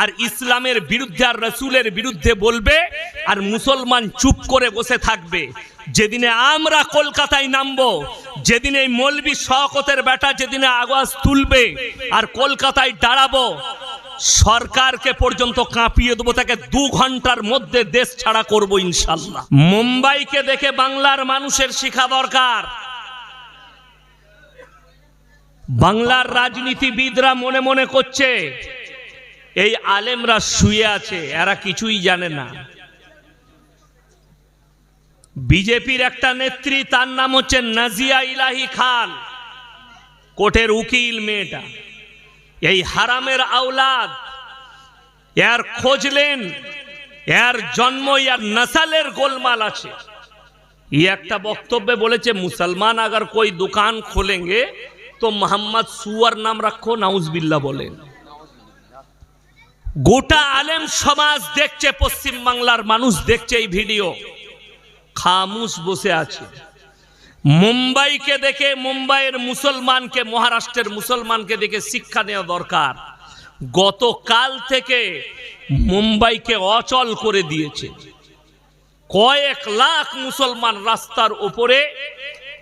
আর ইসলামের বিরুদ্ধে আর রসুলের বিরুদ্ধে বলবে আর মুসলমান চুপ করে বসে থাকবে। যেদিনে আমরা কলকাতায় নামবো, যেদিন এই মলবি শওকতের বেটা যেদিনে আওয়াজ তুলবে আর কলকাতায় দাঁড়াবো, সরকারকে পর্যন্ত কাঁপিয়ে দেবো, তাকে দু ঘণ্টার মধ্যে দেশ ছাড়া করব ইনশাল্লাহ। মুম্বাইকে দেখে বাংলার মানুষের শিখা দরকার। বাংলার রাজনীতিবিদরা মনে মনে করছে এই আলেমরা শুয়ে আছে এরা কিছুই জানে না বিজেপির একটা নেত্রী তার নাম হচ্ছে নাজিয়া ইলাহি খান কোর্টের উকিল মেয়েটা এই হারামের আওলাদ এর খোঁজলেন এর জন্ম ইয়ার নসালের গোলমাল আছে ये একটা বক্তব্যে বলেছে মুসলমান अगर कोई दुकान खोलेंगे तो मोहम्मद सुअर नाम रखो नाउजबिल्ला বলেন গোটা আলেম সমাজ দেখছে, পশ্চিম বাংলার মানুষ দেখছে এই ভিডিও। খামুশ বসে আছে। মুম্বাইকে দেখে, মুম্বাইয়ের মুসলমানকে, মহারাষ্ট্রের মুসলমানকে দেখে শিক্ষা নেওয়া দরকার। গতকাল থেকে মুম্বাইকে অচল করে দিয়েছে। কয়েক লাখ মুসলমান রাস্তার উপরে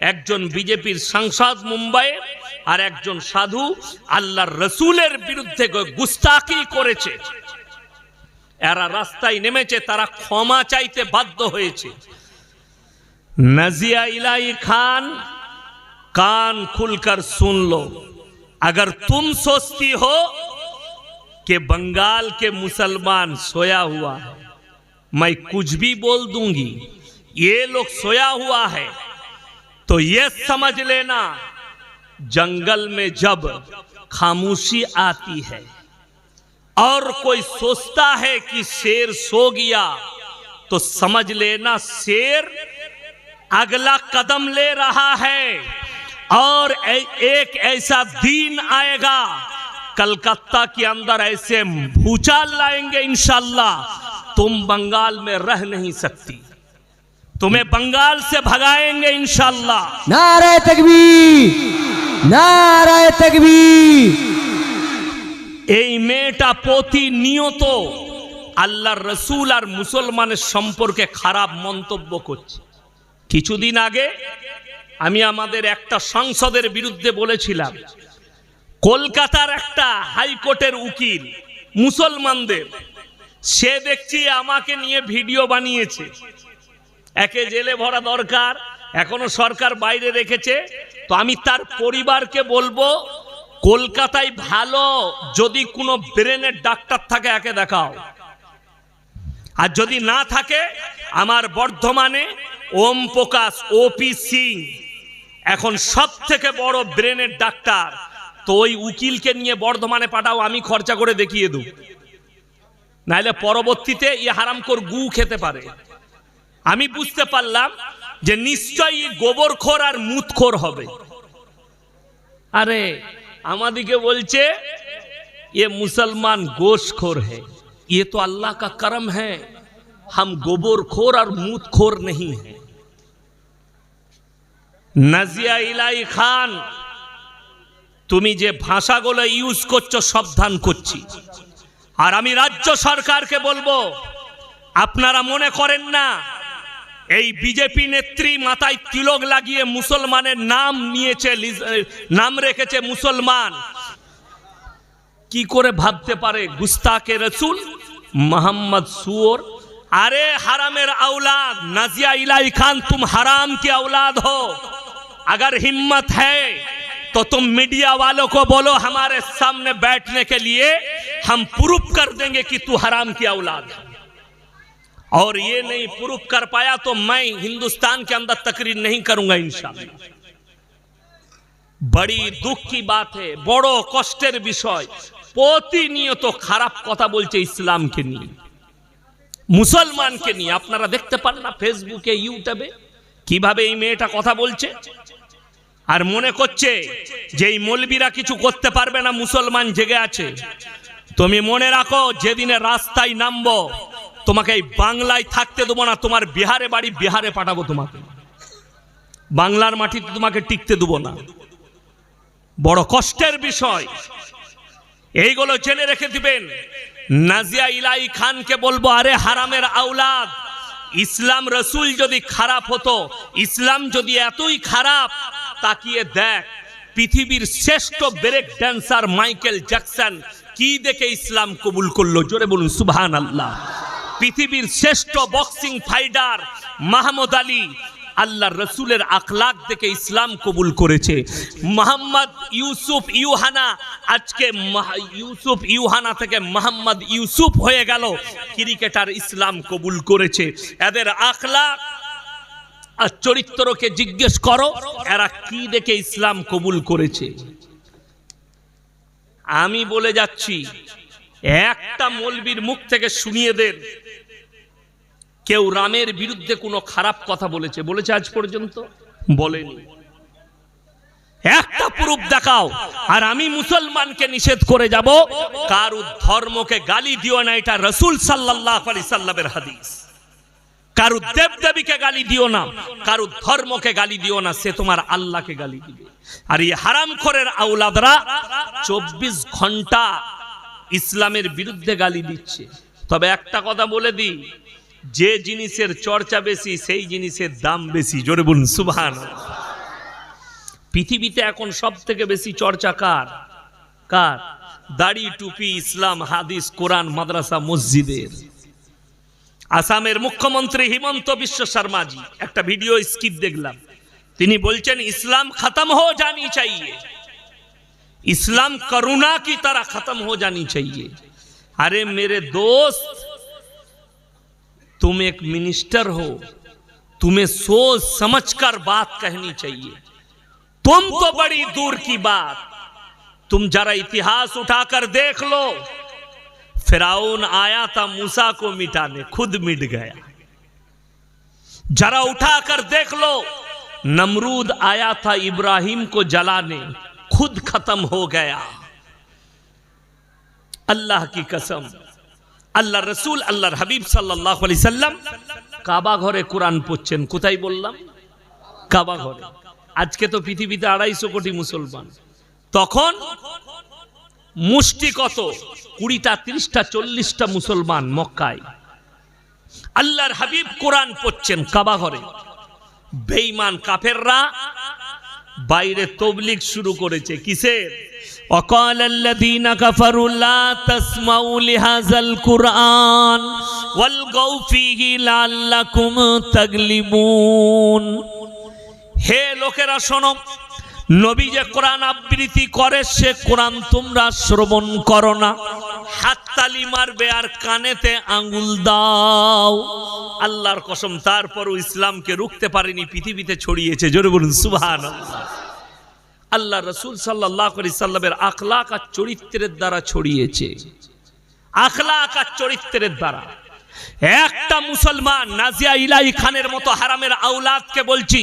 একজন বিজেপির সাংসদ মুম্বাই আর একজন সাধু আল্লাহর রসুলের বিরুদ্ধে গুস্তাকি করেছে এরা রাস্তায় নেমেছে তারা ক্ষমা চাইতে বাধ্য হয়েছে नजिया इलाई खान कान खुलकर सुन लो अगर तुम सोचती हो कि बंगाल के मुसलमान सोया हुआ है मैं कुछ भी बोल दूंगी ये लोग सोया हुआ है तो ये समझ लेना, जंगल में जब खामोशी आती है और कोई सोचता है कि शेर सो गया तो समझ लेना शेर अगला कदम ले रहा है और ए- एक ऐसा दिन आएगा, कलकत्ता के अंदर ऐसे भूचाल लाएँगे इंशाल्लाह, तुम बंगाल में रह नहीं सकती। तुम्हें बंगाल से भगाएंगे इंशाल्लाह নারায় তকবীর নারায় তকবীর এই মেয়েটা প্রতিনিয়ত আল্লাহর রসুল আর মুসলমানের সম্পর্কে খারাপ মন্তব্য করছে কিছুদিন আগে আমি আমাদের একটা সংসদের বিরুদ্ধে বলেছিলাম কলকাতার একটা হাইকোর্টের উকিল মুসলমানদের সে দেখছি আমাকে নিয়ে ভিডিও বানিয়েছে একে জেলে ভরা দরকার, এখনও সরকার বাইরে রেখেছে। তো আমি তার পরিবারকে বলব, কলকাতায় ভালো যদি কোনো ব্রেনের ডাক্তার থাকে, একে দেখাও। আর যদি না থাকে, আমার বর্ধমানে ওম প্রকাশ ওপি সিং, এখন সব থেকে বড় ব্রেনের ডাক্তার। তো ওই উকিলকে নিয়ে বর্ধমানে পাঠাও, আমি খরচা করে দেখিয়ে দেব। নাহলে পরবর্তীতে ই হারামকর গু খেতে পারে। আমি বুঝতে পারলাম যে নিশ্চয়ই গোবরখোর আর মুতখোর হবে আরে আমাদিকে বলছে ये मुसलमान गोशखोर है ये तो अल्लाह का करम है हम गोबरखोर और मूतखोर नहीं है নাজিয়া ইলাই খান তুমি যে ভাষাগুলো ইউজ করছো সাবধান করছি আর আমি রাজ্য সরকারকে বলবো আপনারা মনে করেন না এই বিজেপি নেত্রী মাথায় তিলক লাগিয়ে মুসলমানের নাম নিয়েছে লিজ- নাম রেখেছে মুসলমান কি করে ভাবতে পারে গুস্তাকে রসুল মোহাম্মদ सुअर अरे हरामेर औलाद नजिया इलाई खान तुम हराम की औलाद हो अगर हिम्मत है तो तुम मीडिया वालों को बोलो हमारे सामने बैठने के लिए हम प्रूफ कर देंगे कि तू हराम की औलाद है और ये नहीं प्रूफ कर पाया तो मैं हिंदुस्तान के अंदर तकरीर नहीं करूंगा इंशाल्लाह বড়ি দুঃখ কি বাত হে বড় কষ্টের বিষয় প্রতিনিয়ত খারাপ কথা বলছে ইসলামকে নিয়ে মুসলমানকে নিয়ে আপনারা দেখতে পান না ফেসবুকে ইউটিউবে কিভাবে এই মেয়েটা কথা বলছে আর মনে করছে যে এই মলবিরা কিছু করতে পারবে না মুসলমান জেগে আছে তুমি মনে রাখো যেদিনে রাস্তায় নামবো তোমাকে এই বাংলায় থাকতে দেবো না, তোমার বিহারে বাড়ি বিহারে পাঠাবো তোমাকে। বাংলার মাটিতে তোমাকে টিকতে দেবো না। বড় কষ্টের বিষয়। এইগুলো জেনে রেখে দিবেন। নাজিয়া ইলাই খানকে বলব, আরে হারামের আওলাদ, ইসলাম রসুল যদি খারাপ হতো, ইসলাম যদি এতই খারাপ, তাকিয়ে দেখ, পৃথিবীর শ্রেষ্ঠ ব্রেক ড্যান্সার মাইকেল জ্যাকসন কি দেখে ইসলাম কবুল করল? জোরে বলুন সুবহান আল্লাহ পৃথিবীর শ্রেষ্ঠ বক্সিং ফাইটার মাহমুদ আলী আল্লাহ রসুলের আখলাক দেখে ইসলাম কবুল করেছে। মোহাম্মদ ইউসুফ ইউহানা, আজকে ইউসুফ ইউহানা থেকে মোহাম্মদ ইউসুফ হয়ে গেল, ক্রিকেটার ইসলাম কবুল করেছে। এদের আখলাক আর চরিত্রকে জিজ্ঞেস করো, এরা কি দেখে ইসলাম কবুল করেছে? আমি বলে যাচ্ছি, একটা মলবির মুখ থেকে শুনিয়ে দেন। কেউ রামের বিরুদ্ধে কোনো খারাপ কথা বলেছে বলেছে আজ পর্যন্ত? বলেনি। একটা প্রুফ দেখাও, আর আমি মুসলমানকে নিষেধ করে যাব কারু ধর্মকে গালি দিও না, এটা রসুল সাল্লাহ আলি সাল্লামের হাদিস। কারু দেব দেবীকে গালি দিও না কারু ধর্মকে গালি দিও না, সে তোমার আল্লাহকে গালি দিবে। আর এই হারাম খোরের আউলাদরা চব্বিশ ঘণ্টা ইসলামের বিরুদ্ধে গালি দিচ্ছে। তবে একটা কথা বলে দিই যে জিনিসের চর্চা বেশি, সেই জিনিসের দাম বেশি। জোরে বলুন সুভান পৃথিবীতে এখন সব থেকে বেশি চর্চা কার? কার? দাড়ি, টুপি, ইসলাম, হাদিস, কোরআন, মাদ্রাসা, মসজিদের। আসামের মুখ্যমন্ত্রী হিমন্ত বিশ্ব শর্মাজি, একটা ভিডিও স্কিপ দেখলাম। তিনি বলছেন, ইসলাম খতম হো জানি চাই ইসলাম করুণা কি তারা খতম হো জানি চাই আরে, মেরে দোস্ত तुम एक मिनिस्टर हो, तुम्हें सोच समझकर बात कहनी चाहिए। तुम तो बड़ी दूर की बात। तुम जरा इतिहास उठाकर देख लो। फिराउन आया था मूसा को मिटाने, खुद मिट गया। जरा उठाकर देख लो, नमरूद आया था इब्राहिम को जलाने, खुद खत्म हो गया। अल्लाह की कसम। আল্লাহ রসুল, আল্লাহর হাবিব সাল্লাহ আলি সাল্লাম কাবা ঘরে কোরআন পড়ছেন। কোথায় বললাম? কাবা ঘরে। আজকে তো পৃথিবীতে আড়াইশো কোটি মুসলমান। তখন মুষ্টি কত? কুড়িটা, তিরিশটা, চল্লিশটা মুসলমান মক্কায়। আল্লাহর হাবিব কোরআন পড়ছেন কাবা ঘরে। বেঈমান কাফেররা বাইরে তবলিক শুরু করেছে। কিসের? وقال الذين كفروا لا تسمعوا لهذا القرآن والغوا فيه لعلكم تغلبون হে লোকেরা শোনো নবী যে কোরআন আবৃত্তি করে সে কোরআন তোমরা শ্রবণ করো না হাততালি মারবে আর কানেতে আঙ্গুল দাও আল্লাহর কসম তারপরও ইসলামকে রুখতে পারেনি পৃথিবীতে ছড়িয়েছে জোরে বলুন সুবহান আল্লাহ রসুল সাল্লাহ আলি সাল্লামের আখলাক আর চরিত্রের দ্বারা ছড়িয়েছে। আখলাক আর চরিত্রের দ্বারা। একটা মুসলমান নাজিয়া ইলাই খানের মতো হারামের আউলাদকে বলছি,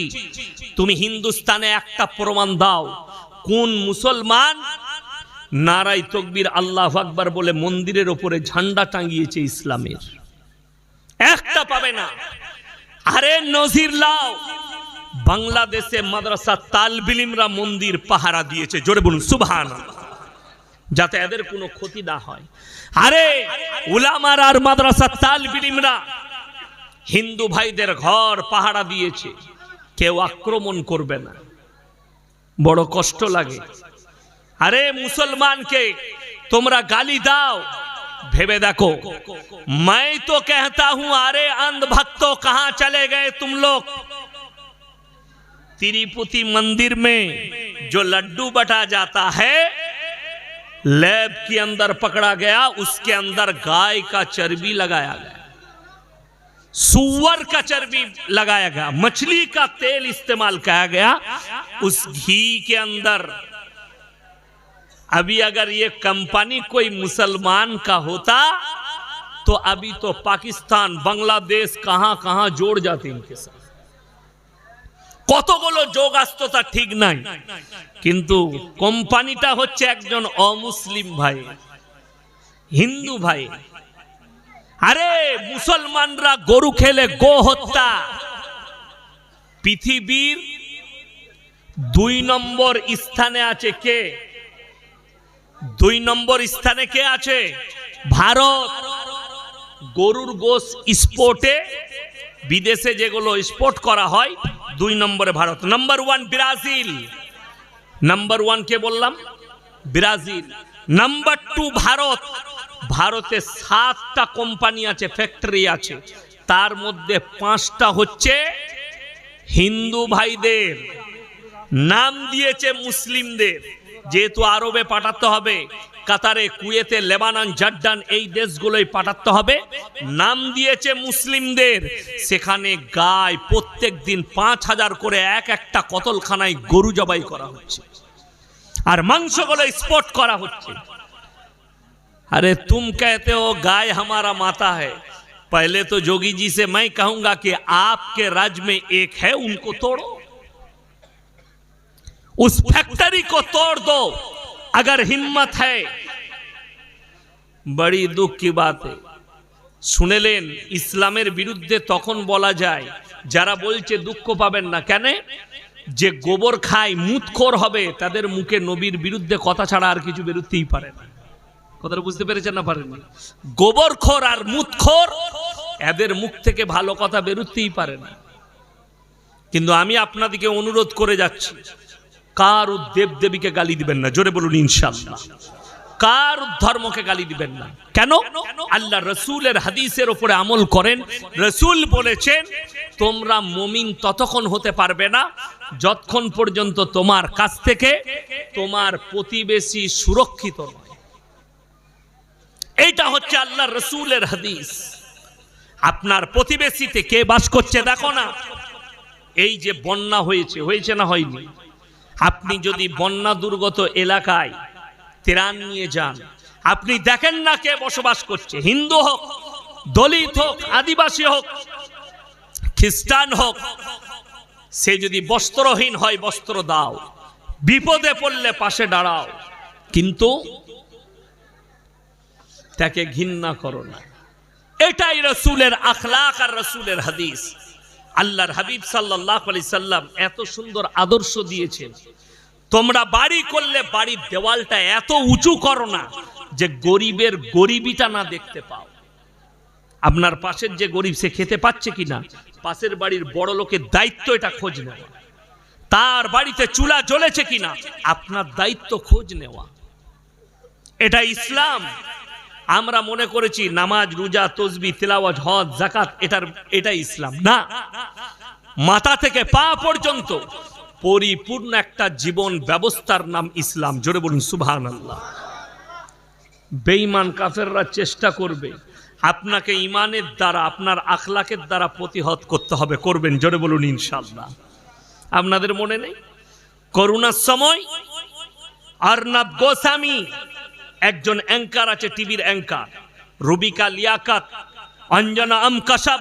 তুমি হিন্দুস্তানে একটা প্রমাণ দাও, কোন মুসলমান নারাই তকবির আল্লাহ আকবার বলে মন্দিরের ওপরে ঝান্ডা টাঙ্গিয়েছে ইসলামের? একটা পাবে না। আরে নজির লাও। বাংলাদেশে মাদ্রাসা তালবিলিমরা মন্দির পাহারা দিয়েছে জোরে বলুন সুবহান যাতে এদের কোনো ক্ষতি না হয় আরে উলামার আর মাদ্রাসা তালবিলিমরা হিন্দু ভাইদের ঘর পাহারা দিয়েছে কেউ আক্রমণ করবে না বড় কষ্ট লাগে আরে মুসলমানকে তোমরা গালি দাও ভেবে দেখো मैं तो कहता हूं अरे अंध भक्तों कहां चले गए तुम लोग तिरुपति मंदिर में जो लड्डू बटा जाता है, लैब के अंदर पकड़ा गया, उसके अंदर गाय का चर्बी लगाया गया। सुअर का चर्बी लगाया गया। मछली का तेल इस्तेमाल किया गया। उस घी के अंदर। अभी अगर ये कंपनी कोई मुसलमान का होता तो अभी तो पाकिस्तान, बांग्लादेश कहाँ कहाँ जोड़ जाते इनके साथ। কতগুলো যোগ আসতো তা ঠিক নাই। কিন্তু কোম্পানিটা হচ্ছে একজন অমুসলিম ভাই, হিন্দু ভাই। আরে, মুসলমানরা গরু খেলে গো হত্যা। পৃথিবীর দুই নম্বর স্থানে আছে কে? দুই নম্বর স্থানে কে আছে? ভারত। গরুর গোস স্পোর্টে, বিদেশে যেগুলো স্পোর্ট করা হয় দুই নম্বরে Bharat. Number one Brazil. Number one কে বললাম? ব্রাজিল। Number two Bharat. ভারতে সাতটা কোম্পানি আছে ফ্যাক্টরি আছে। তার মধ্যে পাঁচটা হচ্ছে হিন্দু ভাইদের। নাম দিয়েছে মুসলিমদের। যেহেতু আরবে পাঠাতে হবে কাতারে কুয়েতে লেবানন জর্ডান এই দেশগুলোই পাঠাতে হবে নাম দিয়েছে মুসলিমদের সেখানে গায় প্রত্যেক দিন পাঁচ হাজার করে এক একটা কতলখানায় গরু জবাই করা হচ্ছে আর মাংসগুলো স্পট করা হচ্ছে अरे तुम कहते हो गाय हमारा माता है पहले तो जोगी जी से मैं कहूंगा कि आपके राज्य में एक है उनको तोड़ो उस फैक्ट्री को तोड़ दो अगर हिम्मत है बड़ी दुख की बात है শুনেলেন ইসলামের বিরুদ্ধে তখন বলা যায় যারা বলছে দুঃখ পাবেন না কেন যে গোবর খায় মুতখোর হবে তাদের মুখে নবীর বিরুদ্ধে কথা ছাড়া আর কিছু বেরোতেই পারে না কথাটা বুঝতে পেরেছেন না পারেননি গোবরখোর আর মুতখোর এদের মুখ থেকে ভালো কথা বেরোতেই পারে না কিন্তু আমি আপনাদেরকে অনুরোধ করে যাচ্ছি কার দেব দেবীকে গালি দিবেন না? জোরে বলুন ইনশাল্লাহ কার ধর্মকে গালি দিবেন না? কেন? আল্লাহ রসুলের হাদিসের ওপরে আমল করেন। রসুল বলেছেন, তোমরা মমিন ততক্ষণ হতে পারবে না যতক্ষণ পর্যন্ত তোমার কাছ থেকে তোমার প্রতিবেশী সুরক্ষিত এইটা হচ্ছে আল্লাহ রসুলের হাদিস। আপনার প্রতিবেশীতে কে বাস করছে, দেখো না। এই যে বন্যা হয়েছে হয়েছে না হয়নি? আপনি যদি বন্যা দুর্গত এলাকায় ত্রাণ নিয়ে যান, আপনি দেখেন না কে বসবাস করছে। হিন্দু হোক, দলিত হোক, আদিবাসী হোক, খ্রিস্টান হোক, সে যদি বস্ত্রহীন হয়, বস্ত্র দাও। বিপদে পড়লে পাশে দাঁড়াও। কিন্তু তাকে ঘৃণা করো না। এটাই রসুলের আখলাক আর রসুলের হাদিস। আল্লাহর হাবিব সাল্লাহ আলি সাল্লাম এত সুন্দর আদর্শ দিয়েছেন। তোমরা বাড়ি করলে বাড়ির দেওয়ালটা এত উঁচু করো না যে গরিবের গরিবিটা না দেখতে পাও। আপনার পাশের যে গরিব, সে খেতে পাচ্ছে কিনা? পাশের বাড়ির বড় লোকের দায়িত্ব এটা খোঁজ নেওয়া। তার বাড়িতে চুলা জ্বলেছে কিনা? আপনার দায়িত্ব খোঁজ নেওয়া। এটা ইসলাম। আমরা মনে করেছি নামাজ, রোজা, তসবি তেলাওয়াজ হজ জাকাত এটার এটা ইসলাম। না। মাথা থেকে পা পর্যন্ত পরিপূর্ণ একটা জীবন ব্যবস্থার নাম ইসলাম। জোরে বলুন সুবহান আল্লাহ বেঈমান কাফেররা চেষ্টা করবে। আপনাকে ইমানের দ্বারা, আপনার আখলাকের দ্বারা প্রতিহত করতে হবে। করবেন, জোরে বলুন ইনশাল্লাহ আপনাদের মনে নেই? করোনার সময় অর্ণব গোস্বামী একজন অ্যাঙ্কার আছে টিভির অ্যাঙ্কার রুবিকা লিয়াকাত অঞ্জনা আম কাসাব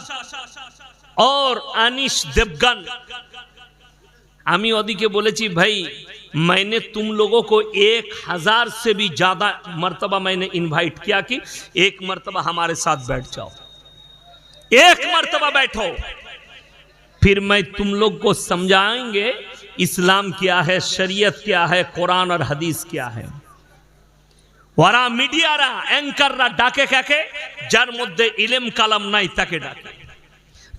और अनिश देवगन আমি ওদিকে বলেছি ভাই मैंने तुम लोगों को एक हजार से भी ज्यादा मर्तबा मैंने इनवाइट किया कि एक मर्तबा हमारे साथ बैठ जाओ एक मर्तबा बैठो फिर मैं तुम लोग को समझाएंगे इस्लाम क्या है शरीयत क्या है कुरान और हदीस क्या है ওরা মিডিয়ারা অ্যাঙ্কাররা ডাকে কাকে? যার মধ্যে ইলেম কালাম নাই, তাকে ডাকে।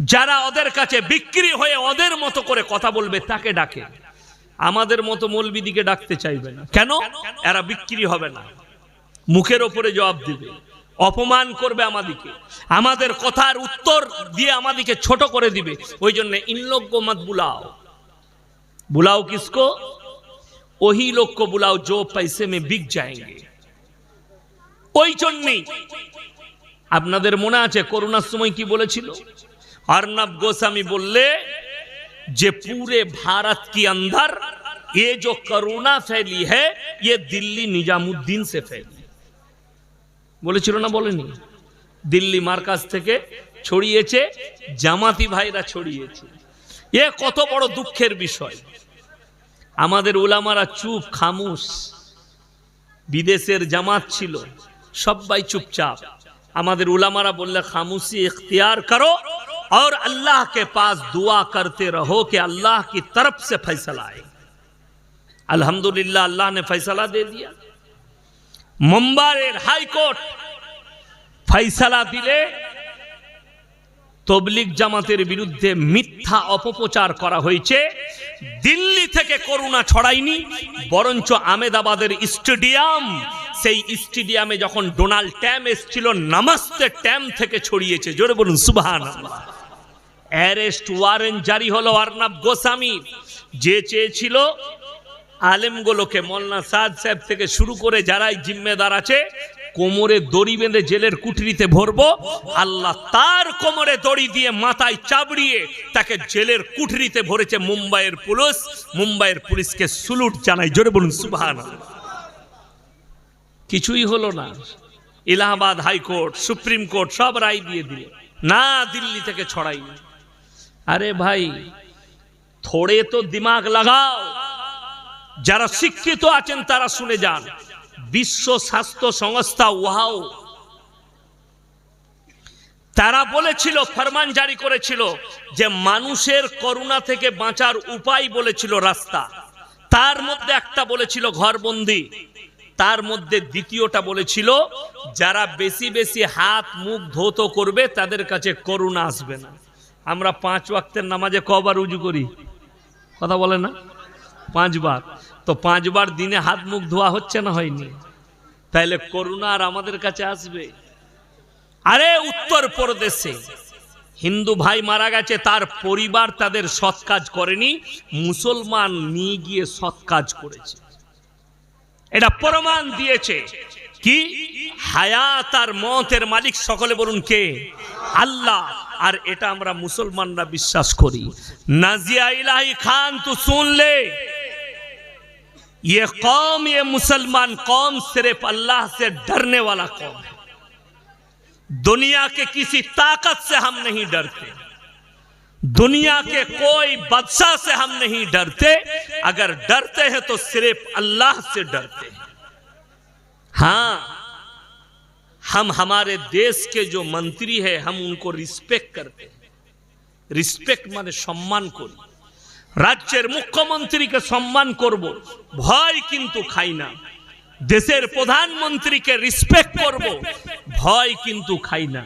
যারা ওদের কাছে বিক্রি হয়ে ওদের মতো করে কথা বলবে, তাকে ডাকে। আমাদের মতো মৌলবিদিকে ডাকতে চাইবে না। কেন? এরা বিক্রি হবে না। মুখের ওপরে জবাব দিবে। অপমান করবে আমাদিকে। আমাদের কথার উত্তর দিয়ে আমাদিকে ছোট করে দিবে। ওই জন্য ইনলজ্ঞ মত বুলাও। বুলাও কিসকো? ওহি লোক বুলাও জো পাইসে মে বিক যায়গে ওই জন্যেই আপনাদের মনে আছে করোনার সময় কি বলেছিল अर्नब गोस्वामी बोले जे पूरे भारत के अंदर ये जो कोरोना फैली है ये दिल्ली निजामुद्दीन से फैली বলেছিল না বলেনি দিল্লি মার্কাজ থেকে ছড়িয়েছে জামাতি ভাইরা ছড়িয়েছে এ কত বড় দুঃখের বিষয় আমাদের ওলামারা চুপ খামুশ বিদেশের জামাত ছিল সবাই চুপচাপ আমাদের উলামারা বললে খামুশি इख्तियार करो और अल्लाह के पास दुआ करते रहो कि अल्लाह की तरफ से फैसला आए अल्हम्दुलिल्लाह अल्लाह ने फैसला दे दिया मुंबईर हाई कोर्ट ফাইসালা দিলে তবলিক জামাতের বিরুদ্ধে মিথ্যা অপপ্রচার করা হয়েছে দিল্লি থেকে করুণা ছড়ায়নি বরঞ্চ আমেদাবাদের স্টেডিয়াম সেই স্টেডিয়ামে যখন ডোনাল্ড ট্যাম এসছিল, নামাস্তে ট্যাম থেকে ছড়িয়েছে। জোরে বলুন সুবাহান অ্যারেস্ট ওয়ারেন্ট জারি হলো অর্ণব গোস্বামী। যে চেয়েছিল আলেমগুলোকে মোল্লা সাদ সাহেব থেকে শুরু করে যারাই জিম্মেদার আছে, কোমরে দড়ি বেঁধে জেলের কুঠরিতে ভরবো, আল্লাহ তার কোমরে দড়ি দিয়ে মাথায় চাবড়িয়ে তাকে জেলের কুঠরিতে ভরেছে মুম্বাইয়ের পুলিশ। মুম্বাইয়ের পুলিশকে সুলুট জানাই। জোরে বলুন সুবহান কিছুই হলো না। এলাহাবাদ হাইকোর্ট, সুপ্রিম কোর্ট সব রায় দিয়ে দিল। না দিল্লি থেকে ছড়াইনি। আরে ভাই, থোড়ে তো দিমাগ লাগাও। যারা শিক্ষিত আছেন তারা শুনে যান। বিশ্ব স্বাস্থ্য সংস্থা ওয়াও। তারা বলেছিল, ফরমান জারি করেছিল যে মানুষের করোনা থেকে বাঁচার উপায় বলেছিল রাস্তা। তার মধ্যে একটা বলেছিল ঘরবন্দি। তার মধ্যে দ্বিতীয়টা বলেছিল, যারা বেশি বেশি হাত মুখ ধৌত করবে, তাদের কাছে করুণা আসবে না। আমরা পাঁচ ওয়াক্তের নামাজে কবার উজু করি? কথা বলে না? পাঁচবার। তো পাঁচবার দিনে হাত মুখ ধোয়া হচ্ছে না হয়নি? তাইলে করুণা আর আমাদের কাছে আসবে? আরে উত্তর প্রদেশে হিন্দু ভাই মারা গেছে, তার পরিবার তাদের সৎ কাজ করেনি, মুসলমান নিয়ে গিয়ে সৎ কাজ করেছে। এটা প্রমাণ দিয়েছে কি হায়াত আর মতের মালিক সকলে বলুন কে আল্লাহ আর এটা আমরা মুসলমানরা বিশ্বাস করি নাজিয়া ইলাহি খান তু শুনলে ये कौम ये मुसलमान कौम सिर्फ अल्लाह से डरने वाला कौम है दुनिया के किसी ताकत से हम नहीं डरते दुनिया के कोई बादशाह से हम नहीं डरते अगर डरते हैं तो सिर्फ अल्लाह से डरते हैं हाँ हम हमारे देश के जो मंत्री है हम उनको रिस्पेक्ट करते हैं रिस्पेक्ट माने सम्मान करी রাজ্যের মুখ্যমন্ত্রীকে সম্মান করব ভয় কিন্তু খাই না দেশের প্রধানমন্ত্রীকে রিসপেক্ট করব ভয় কিন্তু খাই না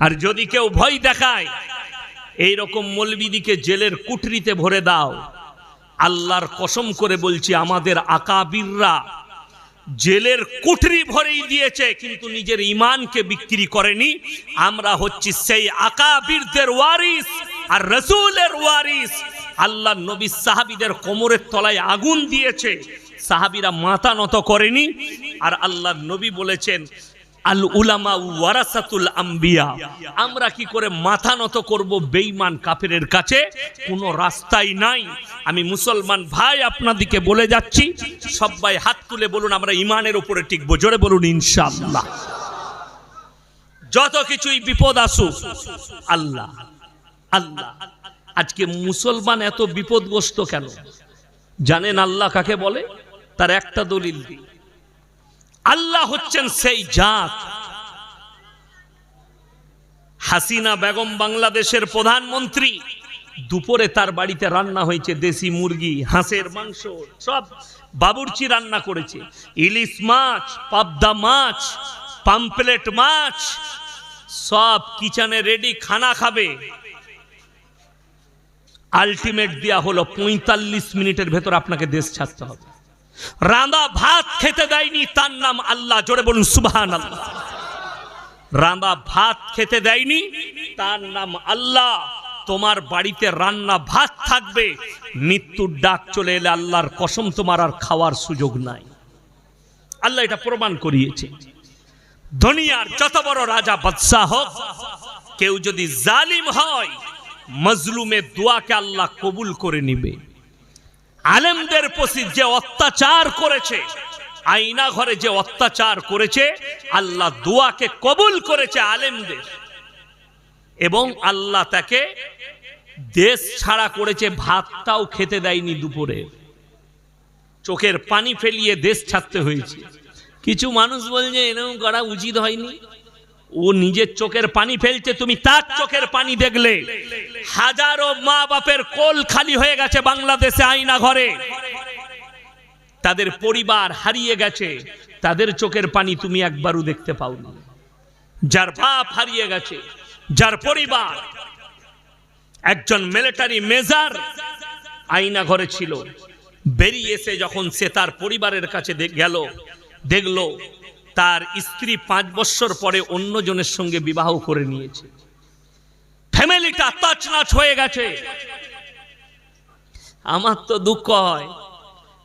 আর যদি কেউ ভয় দেখায় এই রকম মলবিদিকে জেলের কুঠরিতে ভরে দাও। আল্লাহর কসম করে বলছি, আমাদের আকাবিররা জেলের কুঠরি ভরেই দিয়েছে, কিন্তু নিজের ইমানকে বিক্রি করেনি। আমরা হচ্ছি সেই আকাবিরদের ওয়ারিস আর রসুলের ওয়ারিস। আল্লাহ নবী সাহাবিদের কোমরের তলায় আগুন দিয়েছে, সাহাবিরা মাথা নত করেনি। আর আল্লাহ নবী বলেছেন আল উলামা ওয়ারাসাতুল আম্বিয়া। আমরা কি করে মাথা নত করব বেঈমান কাফেরের কাছে? কোনো রাস্তাই নাই। আমি মুসলমান ভাই আপনাদিকে বলে যাচ্ছি, সবাই হাত তুলে বলুন, আমরা ইমানের উপরে টিকবো। জোরে বলুন, ইনশাআল্লাহ। যত কিছুই বিপদ আসুক, আল্লাহ আল্লাহ। আজকে মুসলমান এত বিপদগ্রস্ত কেন? জানেন আল্লাহ কাকে বলে? তার একটা দলিল দিই। আল্লাহ হচ্ছেন সেই জাত। হাসিনা বেগম বাংলাদেশের প্রধানমন্ত্রী, দুপুরে তার বাড়িতে রান্না হয়েছে দেশি মুরগি, হাঁসের মাংস, সব বাবুর্চি রান্না করেছে। ইলিশ মাছ, পাবদা মাছ, পাম্পলেট মাছ, সব কিচেনে রেডি খানা খাবে। আলটিমেট দেওয়া হলো পঁয়তাল্লিশ মিনিটের ভেতর আপনাকে দেশ ছাড়তে হবে। রাঁধা ভাত খেতে দেয়নি, তার নাম আল্লাহ। জোরে বলুন সুবহান আল্লাহ রাঁধা ভাত খেতে দেয়নি, তার নাম আল্লাহ। তোমার বাড়িতে রান্না ভাত থাকবে, মৃত্যুর ডাক চলে এলে আল্লাহর কসম তোমার আর খাওয়ার সুযোগ নাই। আল্লাহ এটা প্রমাণ করিয়েছে। দুনিয়ার যত বড় রাজা বাদশাহ হোক, কেউ যদি জালিম হয়, মজলুমের দোয়াকে আল্লাহ কবুল করে নিবে। আলেমদের প্রতি যে অত্যাচার করেছে, আইনা ঘরে যে অত্যাচার করেছে, আল্লাহ দোয়াকে কবুল করেছে আলেমদের। এবং আল্লাহ তাকে দেশ ছাড়া করেছে, ভাতটাও খেতে দেয়নি দুপুরে। চোখের পানি ফেলিয়ে দেশ ছাড়তে হয়েছে। কিছু মানুষ বলছে, এরকম করা উচিত হয়নি। ও নিজের চোখের পানি ফেলছে, তুমি তার চোখের পানি দেখলে। হাজারো মা বাপের কোল খালি হয়ে গেছে বাংলাদেশে আইনা ঘরে। তাদের পরিবার হারিয়ে গেছে, তাদের চোখের পানি তুমি একবারও দেখতে পাওনি। যার বাপ হারিয়ে গেছে, যার পরিবার, একজন মিলিটারি মেজার আইনা ঘরে ছিল। বেরিয়ে এসে যখন সে তার পরিবারের কাছে গেল, দেখল তার স্ত্রী পাঁচ বছর পরে অন্যজনের সঙ্গে বিবাহ করে নিয়েছে। ফ্যামিলিটা তাচনাচ হয়ে গেছে। আমার তো দুঃখ হয়।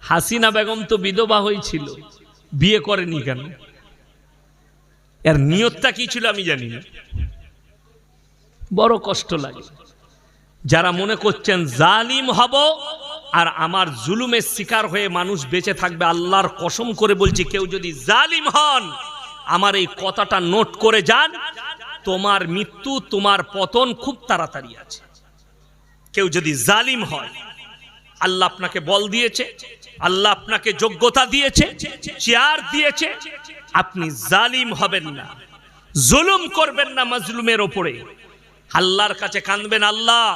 হাসিনা বেগম তো বিধবা হয়েছিল। বিয়ে করেনি কেন? এর নিয়তটা কি ছিল আমি জানি না। বড় কষ্ট লাগে। যারা মনে করছেন জালিম হব আর আমার জুলুমের শিকার হয়ে মানুষ বেঁচে থাকবে, আল্লাহর কসম করে বলছি, কেউ যদি জালিম হন, আমার এই কথাটা নোট করে যান, তোমার মৃত্যু, তোমার পতন খুব তাড়াতাড়ি আছে। কেউ যদি জালিম হয়, আল্লাহ আপনাকে বল দিয়েছে, আল্লাহ আপনাকে যোগ্যতা দিয়েছে, চেয়ার দিয়েছে, আপনি জালিম হবেন না, জুলুম করবেন না মাজলুমের ওপরে। আল্লাহর কাছে কাঁদবেন, আল্লাহ,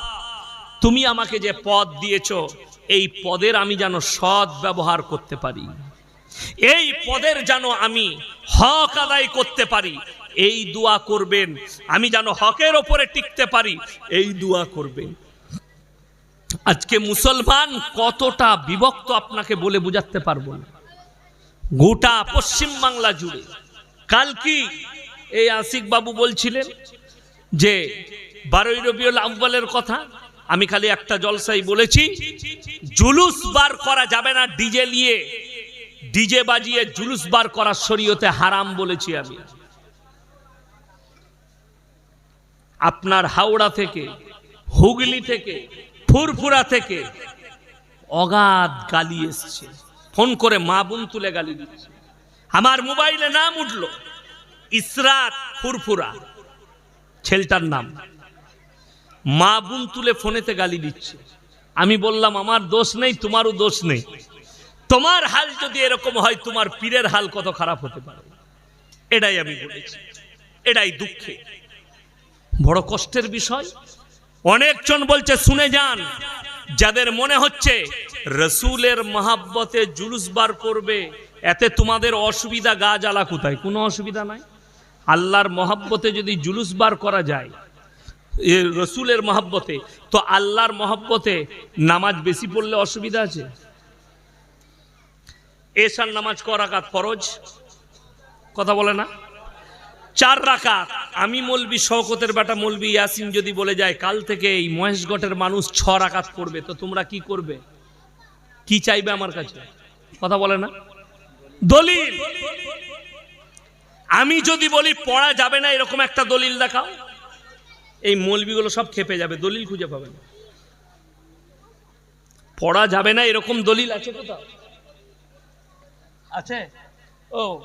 তুমি আমাকে যে পদ দিয়েছ এই পদের আমি যেন সৎ ব্যবহার করতে পারি। এই পদের যেন আমি হক আদায় করতে পারি। এই দোয়া করবেন, আমি যেন হকের ওপরে টিকতে পারি। এই দোয়া করবেন। আজকে মুসলমান কতটা বিভক্ত আপনাকে বলে বুঝাতে পারব না। গোটা পশ্চিম বাংলা জুড়ে। কাল কি এই আশিক বাবু বলছিলেন যে, বারোই রবিউল আব্বালের কথা? আমি খালি একটা জলসাই বলেছি, জুলুস বার করা যাবে না ডিজে নিয়ে। ডিজে বাজিয়ে জুলুস বার করা শরীয়তে হারাম বলেছি আমি। আপনার হাওড়া থেকে, হুগলি থেকে, ফুরফুরা থেকে অগাধ গালি এসছে। ফোন করে মা বোন তুলে গালি দিচ্ছে। আমার মোবাইলে নাম উঠল, ইসরাত ফুরফুরা। ছেলেটার নাম। মা বোন তুলে ফোনেতে গালি দিচ্ছে। আমি বললাম, আমার দোষ নেই, তোমারও দোষ নেই। তোমার হাল যদি এরকম হয়, তোমার পীরের হাল কত খারাপ হতে পারে? এটাই আমি বলেছি। এটাই দুঃখে। বড় কষ্টের বিষয়। অনেকজন বলছে, শুনে যান, যাদের মনে হচ্ছে রসুলের মহাব্বতে জুলুস বার করবে, এতে তোমাদের অসুবিধা গা জ্বালা কোথায়? কোনো অসুবিধা নাই। আল্লাহর মহাব্বতে যদি জুলুস বার করা যায় রসুলের মহাব্বতে। তো আল্লাহর মহাব্বতে নামাজ বেশি পড়লে অসুবিধা আছে? এশার নামাজ ক রাকাত ফরজ? কথা বলে না? চার রাকাত। আমি মলবি, শওকতের বেটা মলবি ইয়াসিন যদি বলে যায়, কাল থেকে এই মহেশগটের মানুষ ছ রাকাত পড়বে, তো তোমরা কি করবে? কি চাইবে আমার কাছে? কথা বলে না? দলিল! আমি যদি বলি পড়া যাবে না, এরকম একটা দলিল দেখাও। এই মৌলবিগুলো সব খেপে যাবে, দলিল খুঁজে পাবে না। পড়া যাবে না, এরকম দলিল আছে কোথাও? আছে? ও,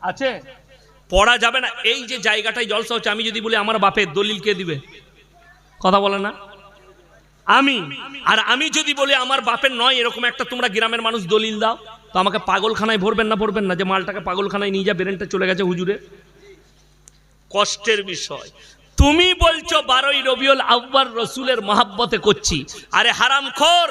আছে? পড়া যাবে না, এই যে জায়গাটায় জলসা হচ্ছে, আমি যদি বলি আমার বাপের দলিল কে দিবে? কথা বলে না? আমি? আর আমি যদি বলি আমার বাপের নয়, এরকম একটা তোমরা গ্রামের মানুষ দলিল দাও, তো আমাকে পাগলখানায় ভরবেন না ভরবেন না, যে মালটাকে পাগলখানায় নিয়ে যা, বেরেনটা চলে গেছে হুজুরে। কষ্টের বিষয়। তুমি বলছো বারোই রবিউল আব্বার রসুলের মহাব্বতে করছি। আরে হারাম খোর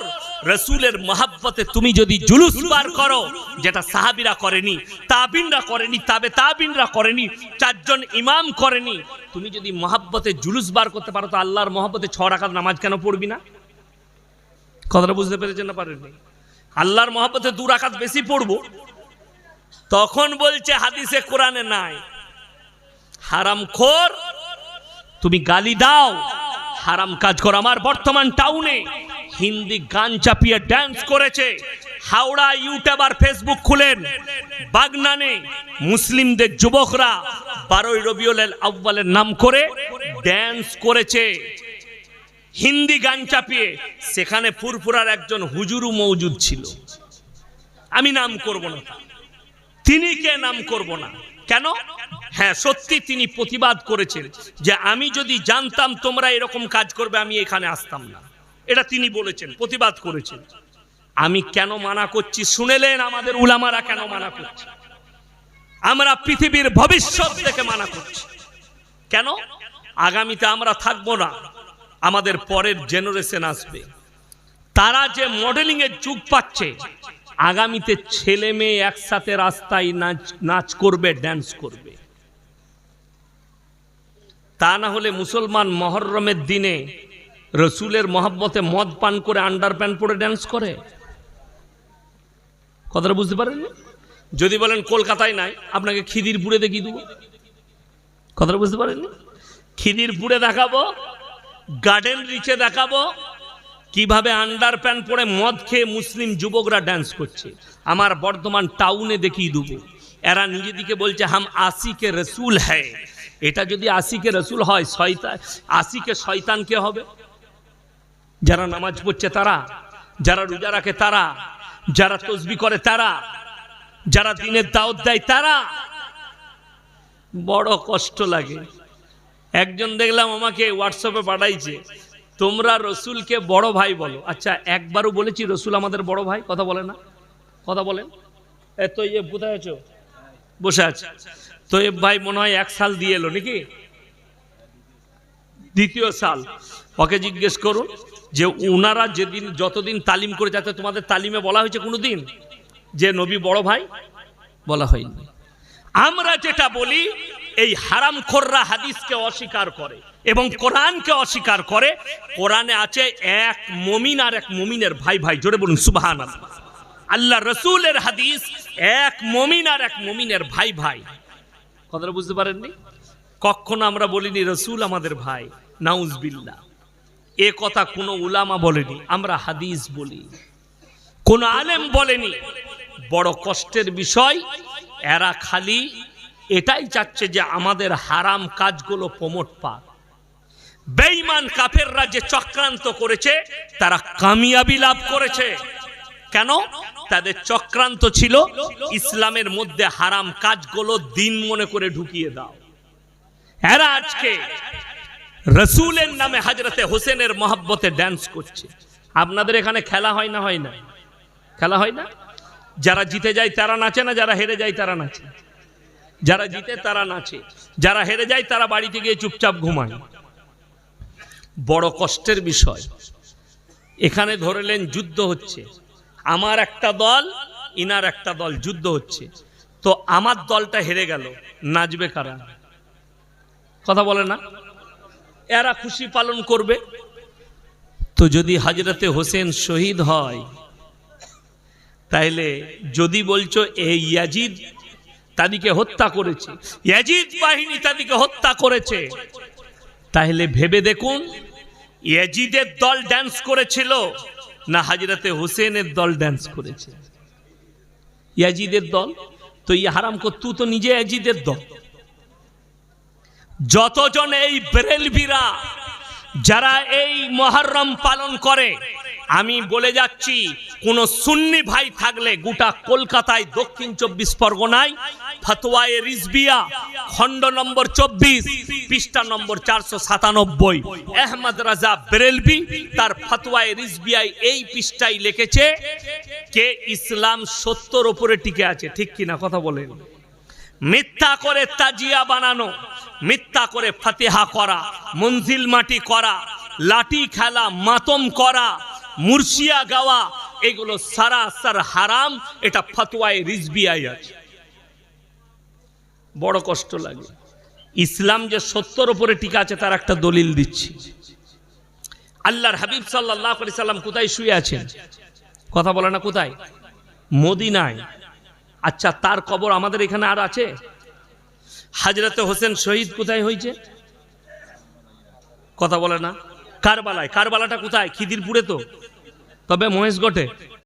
রসুলের মহাব্বতে তুমি যদি জুলুস বার করো, যেটা সাহাবিরা করেনি, তাবিনরা করেনি, তাবে তাবিনরা করেনি, চারজন ইমাম করেনি, তুমি যদি মহাব্বতে জুলুস বার করতে পারো, তো আল্লাহর মহাব্বতে ছ রাখার নামাজ কেন পড়বি না? কথাটা বুঝতে পেরেছেন না পারেননি? আল্লাহর মহাব্বতে দু রাকাত বেশি পড়ব। তখন বলছে হাদিসে কোরআনে নাই। হারাম খোর তুমি গালি দাও। হারাম কাজ করো। আমার বর্তমান টাউনে হিন্দি গান চাপিয়ে ড্যান্স করেছে। হাওড়া, ইউটিউব আর ফেসবুক খুলেন। বাগনানে মুসলিমদের যুবকরা বারোই রবিউল আব্বালের নাম করে ড্যান্স করেছে। হিন্দি গান চাপিয়ে সেখানে ফুরফুরার একজন হুজুরু মৌজুদ ছিল। আমি নাম করব না। তিনি কে নাম করব না? কেন? হ্যাঁ সত্যি তিনি প্রতিবাদ করেছেন যে আমি যদি জানতাম তোমরা এরকম কাজ করবে, আমি এখানে আসতাম না। এটা তিনি বলেছেন, প্রতিবাদ করেছেন। আমি কেন মানা করছি? শুনেলেন আমাদের উলামারা কেন মানা করছে? আমরা পৃথিবীর ভবিষ্যৎ দেখে মানা করছি। কেন? আগামীতে আমরা থাকব না। আমাদের পরের জেনারেশন আসবে। তারা যে মডেলিং এর যুগ পাচ্ছে, আগামীতে ছেলে মেয়ে একসাথে রাস্তায় নাচ নাচ করবে ড্যান্স করবে। তা না হলে মুসলমান মহরমের দিনে রসুলের মহাব্বতে মদ পান করে আন্ডার প্যান্ট পরে ড্যান্স করে? কথাটা বুঝতে পারেন যদি বলেন কলকাতায় নাই, আপনাকে খিদিরপুরে দেখিয়ে দেবো। কথাটা বুঝতে পারেননি? খিদিরপুরে দেখাবো গার্ডেন রিচে দেখাবো, কীভাবে আন্ডার প্যান্ট পরে মদ খেয়ে মুসলিম যুবকরা ড্যান্স করছে। আমার বর্ধমান টাউনে দেখিয়ে দেবো। এরা নিজেদিকে বলছে, হাম আশিকে রসুল হ্যায়। এটা যদি আশিকে রসুল হয় শয়তান আশিকে শয়তান কে হবে? যারা নামাজ পড়ছে তারা, যারা রোজা রাখে তারা, যারা তসবি করে তারা, যারা দিনের দাওয়াত দেয় তারা। বড় কষ্ট লাগে। একজন দেখলাম আমাকে হোয়াটসঅ্যাপে পাঠাইছে, তোমরা রসুলকে বড় ভাই বলো। আচ্ছা একবারও বলেছি, রসুল আমাদের বড় ভাই? কথা বলে না? কথা বলেন। এত ইয়ে কোথায় আছো? বসে আছে। তো এ ভাই মনে হয় এক সাল দিয়ে এলো নাকি? দ্বিতীয় সাল। ওকে জিজ্ঞেস করুন যে ওনারা যেদিন যতদিন তালিম করে যাতে তোমাদের তালিমে বলা হয়েছে কোনো দিন যে নবী বড় ভাই? বলা হয়নি। আমরা যেটা বলি, এই হারাম খোররা হাদিসকে অস্বীকার করে এবং কোরআনকে অস্বীকার করে। কোরআনে আছে এক মমিন আর এক মমিনের ভাই ভাই, জোরে বলুন সুবাহান আল্লাহ রসুলের হাদিস, এক মমিন আর এক মমিনের ভাই ভাই। কথাটা বুঝতে পারেননি? কখনো আমরা বলিনি, রসুল আমাদের ভাই নাউজবিল্লা এ কথা কোনো উলামা বলেনি, আমরা হাদিস বলি। কোন আলেম বলেনি, বড় কষ্টের বিষয়, এরা খালি এটাই চাচ্ছে যে আমাদের হারাম কাজগুলো প্রমোট পাক। বেঈমান কাফেররা যে চক্রান্ত করেছে, তারা কামিয়াবি লাভ করেছে। কেন? তাদের চক্রান্ত ছিল, ইসলামের মধ্যে হারাম কাজগুলো দিন মনে করে ঢুকিয়ে দাও। এরা আজকে রসুলের নামে হাজরতে হোসেনের মহাব্বতে ড্যান্স করছে। আপনাদের এখানে খেলা হয় না হয় না? খেলা হয় না? যারা জিতে যায় তারা নাচে না যারা হেরে যায় তারা নাচে? যারা জিতে তারা নাচে, যারা হেরে যায় তারা বাড়িতে গিয়ে চুপচাপ ঘুমায়। বড় কষ্টের বিষয়। এখানে ধরলেন যুদ্ধ হচ্ছে। আমার একটা দল, ইনার একটা দল, যুদ্ধ হচ্ছে। তো আমার দলটা হেরে গেল, নাচবে কারা? কথা বলে না? এরা খুশি পালন করবে। তো যদি হাজরতে হোসেন শহীদ হয়, তাইলে যদি বলছো এই ইয়াজিদ তাদিকে হত্যা করেছে, ইয়াজিদ বাহিনী তাদিকে হত্যা করেছে তাহলে ভেবে দেখুন, ইয়াজিদের দল ড্যান্স করেছিল। না হাজরতে হোসেনের দল ড্যান্স করেছে। ইয়াজিদের দল? তো ই হারাম করতু তো নিজে ইয়াজিদের দল। যতজন এই বেরেলভিরা, যারা এই মহরম পালন করে, আমি বলে যাচ্ছি, কোন সুন্নি ভাই থাকলে গোটা কলকাতায় দক্ষিণ চব্বিশ পরগনায়, ফতোয়ায়ে রিজবিয়া খণ্ড নম্বর চব্বিশ, পৃষ্ঠা নম্বর চারশো সাতানব্বই। আহমদ রাজা বেরেলবি তার ফতোয়ায়ে রিজবিয়ায় এই পৃষ্ঠায় লিখেছে, কে ইসলাম সত্যর ওপরে টিকে আছে? ঠিক কিনা কথা বলেন। মিথ্যা করে তাজিয়া বানানো, মিথ্যা করে ফাতেহা করা, মঞ্জিল মাটি করা, লাঠি খেলা, মাতম করা, মুর্শিয়া গাওয়া, এগুলো সারাসার হারাম, এটা ফতোয়ায় রিজবিয়াই আছে। বড় কষ্ট লাগে ইসলাম যে সত্যর উপরে টিকা আছে, তার একটা দলিল দিচ্ছি। আল্লাহর হাবিব সাল্লাহ সাল্লাম কোথায় শুয়ে আছেন? কথা বলে না কোথায়? মদিনায়। আচ্ছা তার কবর আমাদের এখানে আর আছে? হাজরতে হোসেন শহীদ কোথায় হয়েছে? কথা বলে না। কারবালায়। কারবালাটা কোথায়? খিদিরপুরে তো। তবে মহেশগড়ে।